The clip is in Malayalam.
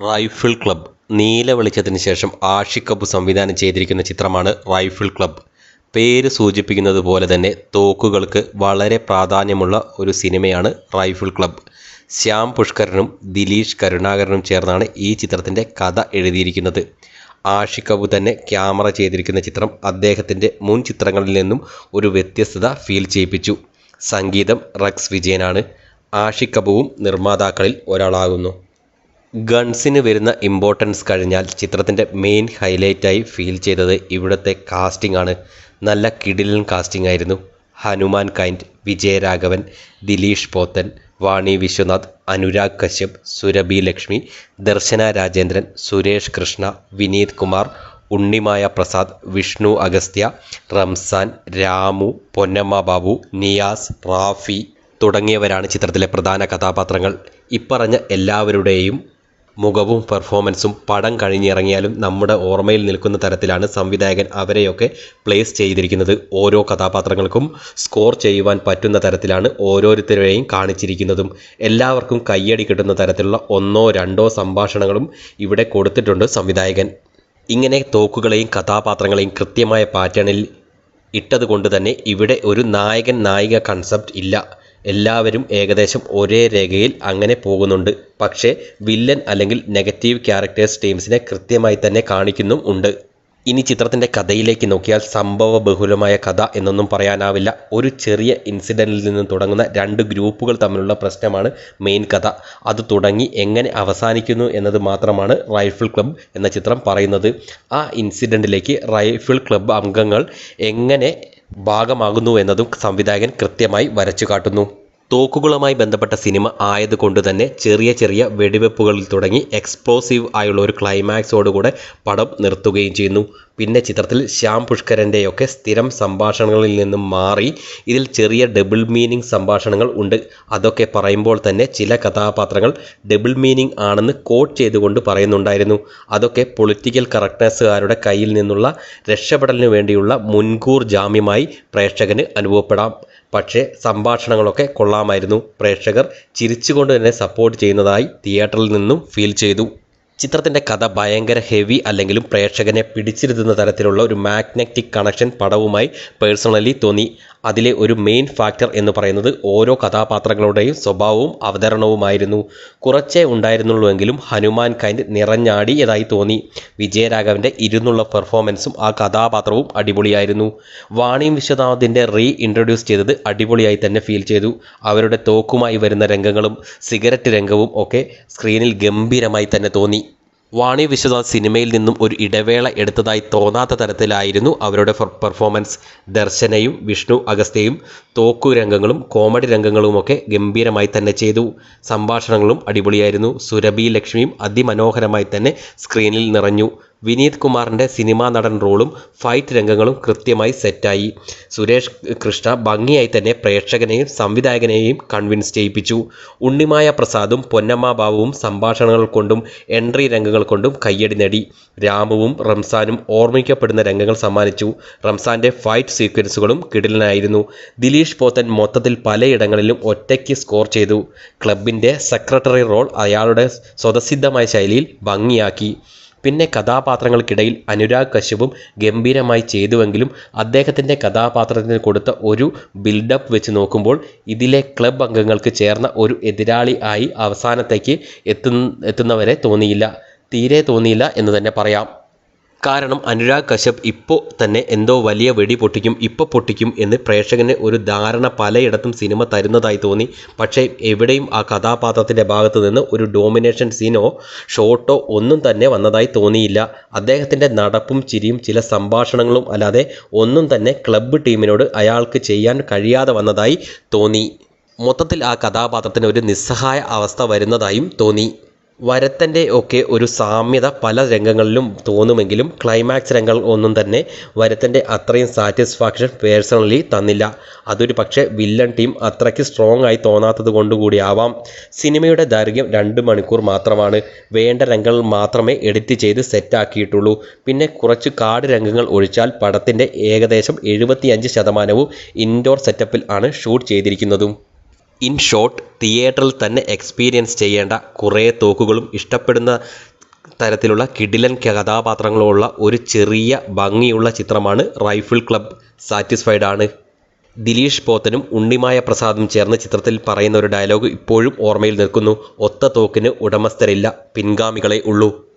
റൈഫിൾ ക്ലബ് നീല വെളിച്ചത്തിന് ശേഷം ആഷിഖ് അബു സംവിധാനം ചെയ്തിരിക്കുന്ന ചിത്രമാണ് റൈഫിൾ ക്ലബ്. പേര് സൂചിപ്പിക്കുന്നത് പോലെ തന്നെ തോക്കുകൾക്ക് വളരെ പ്രാധാന്യമുള്ള ഒരു സിനിമയാണ് റൈഫിൾ ക്ലബ്. ശ്യാം പുഷ്കരനും ദിലീഷ് കരുണാകരനും ചേർന്നാണ് ഈ ചിത്രത്തിന്റെ കഥ എഴുതിയിരിക്കുന്നത്. ആഷിഖ് അബു തന്നെ ക്യാമറ ചെയ്തിരിക്കുന്ന ചിത്രം അദ്ദേഹത്തിന്റെ മുൻ ചിത്രങ്ങളിൽ നിന്നും ഒരു വ്യത്യസ്തത ഫീൽ ചെയ്യിപ്പിച്ചു. സംഗീതം റക്സ് വിജയനാണ്. ആഷിഖ് അബുവും നിർമ്മാതാക്കളിൽ ഒരാളാകുന്നു. ഗൺസിന് വരുന്ന ഇമ്പോർട്ടൻസ് കഴിഞ്ഞാൽ ചിത്രത്തിന്റെ മെയിൻ ഹൈലൈറ്റായി ഫീൽ ചെയ്തത് ഇവിടുത്തെ കാസ്റ്റിംഗ് ആണ്. നല്ല കിടിലൻ കാസ്റ്റിംഗ് ആയിരുന്നു. ഹനുമാൻ കൈൻഡ് വിജയരാഘവൻ ദിലീഷ് പോത്തൻ വാണി വിശ്വനാഥ് അനുരാഗ് കശ്യപ് സുരഭി ലക്ഷ്മി ദർശന രാജേന്ദ്രൻ സുരേഷ് കൃഷ്ണ വിനീത് കുമാർ ഉണ്ണിമായ പ്രസാദ് വിഷ്ണു അഗസ്ത്യ റംസാൻ രാമു പൊന്നമ്മ ബാബു നിയാസ് റാഫി തുടങ്ങിയവരാണ് ചിത്രത്തിലെ പ്രധാന കഥാപാത്രങ്ങൾ. ഇപ്പറഞ്ഞ എല്ലാവരുടെയും മുഖവും പെർഫോമൻസും പടം കഴിഞ്ഞിറങ്ങിയാലും നമ്മുടെ ഓർമ്മയിൽ നിൽക്കുന്ന തരത്തിലാണ് സംവിധായകൻ അവരെയൊക്കെ പ്ലേസ് ചെയ്തിരിക്കുന്നത്. ഓരോ കഥാപാത്രങ്ങൾക്കും സ്കോർ ചെയ്യുവാൻ പറ്റുന്ന തരത്തിലാണ് ഓരോരുത്തരെയും കാണിച്ചിരിക്കുന്നതും. എല്ലാവർക്കും കയ്യടി കിട്ടുന്ന തരത്തിലുള്ള ഒന്നോ രണ്ടോ സംഭാഷണങ്ങളും ഇവിടെ കൊടുത്തിട്ടുണ്ട് സംവിധായകൻ. ഇങ്ങനെ തോക്കുകളെയും കഥാപാത്രങ്ങളെയും കൃത്യമായ പാറ്റേണിൽ ഇട്ടതുകൊണ്ട് തന്നെ ഇവിടെ ഒരു നായകൻ നായിക കൺസെപ്റ്റ് ഇല്ല. എല്ലാവരും ഏകദേശം ഒരേ രേഖയിൽ അങ്ങനെ പോകുന്നുണ്ട്. പക്ഷേ വില്ലൻ അല്ലെങ്കിൽ നെഗറ്റീവ് ക്യാരക്ടേഴ്സ് ടീംസിനെ കൃത്യമായി തന്നെ കാണിക്കുന്നും ഉണ്ട്. ഇനി ചിത്രത്തിന്റെ കഥയിലേക്ക് നോക്കിയാൽ സംഭവ ബഹുലമായ കഥ എന്നൊന്നും പറയാനാവില്ല. ഒരു ചെറിയ ഇൻസിഡന്റിൽ നിന്ന് തുടങ്ങുന്ന രണ്ട് ഗ്രൂപ്പുകൾ തമ്മിലുള്ള പ്രശ്നമാണ് മെയിൻ കഥ. അത് തുടങ്ങി എങ്ങനെ അവസാനിക്കുന്നു എന്നത് മാത്രമാണ് റൈഫിൾ ക്ലബ്ബ് എന്ന ചിത്രം പറയുന്നത്. ആ ഇൻസിഡന്റിലേക്ക് റൈഫിൾ ക്ലബ്ബ് അംഗങ്ങൾ എങ്ങനെ ഭാഗമാകുന്നു എന്നതും സംവിധായകൻ കൃത്യമായി വരച്ചു കാട്ടുന്നു തോക്കുകളുമായി ബന്ധപ്പെട്ട സിനിമ ആയതുകൊണ്ട് തന്നെ ചെറിയ ചെറിയ വെടിവെപ്പുകളിൽ തുടങ്ങി എക്സ്പ്ലോസീവ് ആയുള്ള ഒരു ക്ലൈമാക്സോടുകൂടെ പടം നിർത്തുകയും ചെയ്യുന്നു. പിന്നെ ചിത്രത്തിൽ ശ്യാം പുഷ്കരന്റെയൊക്കെ സ്ഥിരം സംഭാഷണങ്ങളിൽ നിന്നും മാറി ഇതിൽ ചെറിയ ഡബിൾ മീനിങ് സംഭാഷണങ്ങൾ ഉണ്ട്. അതൊക്കെ പറയുമ്പോൾ തന്നെ ചില കഥാപാത്രങ്ങൾ ഡബിൾ മീനിങ് ആണെന്ന് കോട്ട് ചെയ്തുകൊണ്ട് പറയുന്നുണ്ടായിരുന്നു. അതൊക്കെ പൊളിറ്റിക്കൽ കറക്റ്റ്നെസ്സുകാരുടെ കയ്യിൽ നിന്നുള്ള രക്ഷപ്പെടലിന് വേണ്ടിയുള്ള മുൻകൂർ ജാമ്യമായി പ്രേക്ഷകന് അനുഭവപ്പെടാം. പക്ഷേ സംഭാഷണങ്ങളൊക്കെ കൊള്ളാമായിരുന്നു. പ്രേക്ഷകർ ചിരിച്ചുകൊണ്ട് തന്നെ സപ്പോർട്ട് ചെയ്യുന്നതായി തിയേറ്ററിൽ നിന്നും ഫീൽ ചെയ്തു. ചിത്രത്തിന്റെ കഥ ഭയങ്കര ഹെവി അല്ലെങ്കിലും പ്രേക്ഷകനെ പിടിച്ചിരുത്തുന്ന തരത്തിലുള്ള ഒരു മാഗ്നറ്റിക് കണക്ഷൻ പടവുമായി പേഴ്സണലി തോന്നി. അതിലെ ഒരു മെയിൻ ഫാക്ടർ എന്ന് പറയുന്നത് ഓരോ കഥാപാത്രങ്ങളുടെയും സ്വഭാവവും അവതരണവുമായിരുന്നു. കുറച്ചേ ഉണ്ടായിരുന്നുള്ളൂവെങ്കിലും ഹനുമാൻ കൈൻഡ് നിറഞ്ഞാടിയതായി തോന്നി. വിജയരാഘവന്റെ ഇരുന്നുള്ള പെർഫോമൻസും ആ കഥാപാത്രവും അടിപൊളിയായിരുന്നു. വാണിയും വിശ്വനാഥിന്റെ റീ ഇൻട്രൊഡ്യൂസ് ചെയ്തത് അടിപൊളിയായി തന്നെ ഫീൽ ചെയ്തു. അവരുടെ തോക്കുമായി വരുന്ന രംഗങ്ങളും സിഗരറ്റ് രംഗവും ഒക്കെ സ്ക്രീനിൽ ഗംഭീരമായി തന്നെ തോന്നി. വാണി വിശ്വനാഥ് സിനിമയിൽ നിന്നും ഒരു ഇടവേള എടുത്തതായി തോന്നാത്ത തരത്തിലായിരുന്നു അവരുടെ പെർഫോമൻസ് ദർശനയും വിഷ്ണു അഗസ്ത്യയും തോക്കു രംഗങ്ങളും കോമഡി രംഗങ്ങളുമൊക്കെ ഗംഭീരമായി തന്നെ ചെയ്തു. സംഭാഷണങ്ങളും അടിപൊളിയായിരുന്നു. സുരഭി ലക്ഷ്മിയും അതിമനോഹരമായി തന്നെ സ്ക്രീനിൽ നിറഞ്ഞു. വിനീത് കുമാറിന്റെ സിനിമാ നടൻ റോളും ഫൈറ്റ് രംഗങ്ങളും കൃത്യമായി സെറ്റായി. സുരേഷ് കൃഷ്ണ ഭംഗിയായി തന്നെ പ്രേക്ഷകനെയും സംവിധായകനെയും കൺവിൻസ് ചെയ്യിപ്പിച്ചു. ഉണ്ണിമായ പ്രസാദും പൊന്നമ്മ ബാബുവും സംഭാഷണങ്ങൾ കൊണ്ടും എൻട്രി രംഗങ്ങൾ കൊണ്ടും കയ്യടി നേടി. രാമുവും റംസാനും ഓർമ്മിക്കപ്പെടുന്ന രംഗങ്ങൾ സമ്മാനിച്ചു. റംസാന്റെ ഫൈറ്റ് സീക്വൻസുകളും കിടിലനായിരുന്നു. ദിലീഷ് പോത്തൻ മൊത്തത്തിൽ പലയിടങ്ങളിലും ഒറ്റയ്ക്ക് സ്കോർ ചെയ്തു. ക്ലബിന്റെ സെക്രട്ടറി റോൾ അയാളുടെ സ്വതസിദ്ധമായ ശൈലിയിൽ ഭംഗിയാക്കി. പിന്നെ കഥാപാത്രങ്ങൾക്കിടയിൽ അനുരാഗ് കശ്യപും ഗംഭീരമായി ചെയ്തുവെങ്കിലും അദ്ദേഹത്തിന്റെ കഥാപാത്രത്തിന് കൊടുത്ത ഒരു ബിൽഡപ്പ് വെച്ച് നോക്കുമ്പോൾ ഇതിലെ ക്ലബ് അംഗങ്ങൾക്ക് ചേർന്ന ഒരു എതിരാളി ആയി അവസാനത്തേക്ക് എത്തു എത്തുന്നവരെ തോന്നിയില്ല. തീരെ തോന്നിയില്ല എന്ന് തന്നെ പറയാം. കാരണം അനുരാഗ് കശ്യപ് ഇപ്പോൾ തന്നെ എന്തോ വലിയ വെടി പൊട്ടിക്കും ഇപ്പോൾ പൊട്ടിക്കും എന്ന് പ്രേക്ഷകന് ഒരു ധാരണ പലയിടത്തും സിനിമ തരുന്നതായി തോന്നി. പക്ഷേ എവിടെയും ആ കഥാപാത്രത്തിന്റെ ഭാഗത്ത് നിന്ന് ഒരു ഡോമിനേഷൻ സീനോ ഷോട്ടോ ഒന്നും തന്നെ വന്നതായി തോന്നിയില്ല. അദ്ദേഹത്തിന്റെ നടപ്പും ചിരിയും ചില സംഭാഷണങ്ങളും അല്ലാതെ ഒന്നും തന്നെ ക്ലബ്ബ് ടീമിനോട് അയാൾക്ക് ചെയ്യാൻ കഴിയാതെ വന്നതായി തോന്നി. മൊത്തത്തിൽ ആ കഥാപാത്രത്തിന് ഒരു നിസ്സഹായ അവസ്ഥ വരുന്നതായും തോന്നി. വരത്തന്റെ ഒക്കെ ഒരു സാമ്യത പല രംഗങ്ങളിലും തോന്നുമെങ്കിലും ക്ലൈമാക്സ് രംഗങ്ങൾ ഒന്നും തന്നെ വരത്തന്റെ അത്രയും സാറ്റിസ്ഫാക്ഷൻ പേഴ്സണലി തന്നില്ല. അതൊരു പക്ഷേ വില്ലൻ ടീം അത്രയ്ക്ക് സ്ട്രോങ് ആയി തോന്നാത്തത് കൊണ്ടുകൂടിയാവാം സിനിമയുടെ ദൈർഘ്യം രണ്ട് മണിക്കൂർ മാത്രമാണ്. വേണ്ട രംഗങ്ങൾ മാത്രമേ എഡിറ്റ് ചെയ്ത് സെറ്റാക്കിയിട്ടുള്ളൂ പിന്നെ കുറച്ച് കാട് രംഗങ്ങൾ ഒഴിച്ചാൽ പടത്തിന്റെ ഏകദേശം എഴുപത്തിയഞ്ച് ശതമാനവും ഇൻഡോർ സെറ്റപ്പിൽ ആണ് ഷൂട്ട് ചെയ്തിരിക്കുന്നതും. ഇൻ ഷോർട്ട് തിയേറ്ററിൽ തന്നെ എക്സ്പീരിയൻസ് ചെയ്യേണ്ട കുറേ തോക്കുകളും ഇഷ്ടപ്പെടുന്ന തരത്തിലുള്ള കിടിലൻ കഥാപാത്രങ്ങളുള്ള ഒരു ചെറിയ ഭംഗിയുള്ള ചിത്രമാണ് റൈഫിൾ ക്ലബ് സാറ്റിസ്ഫൈഡ് ആണ്. ദിലീഷ് പോത്തനും ഉണ്ണിമായ പ്രസാദും ചേർന്ന് ചിത്രത്തിൽ പറയുന്ന ഒരു ഡയലോഗ് ഇപ്പോഴും ഓർമ്മയിൽ നിൽക്കുന്നു. ഒത്ത തോക്കിന് ഉടമസ്ഥരില്ല പിൻഗാമികളെ ഉള്ളൂ.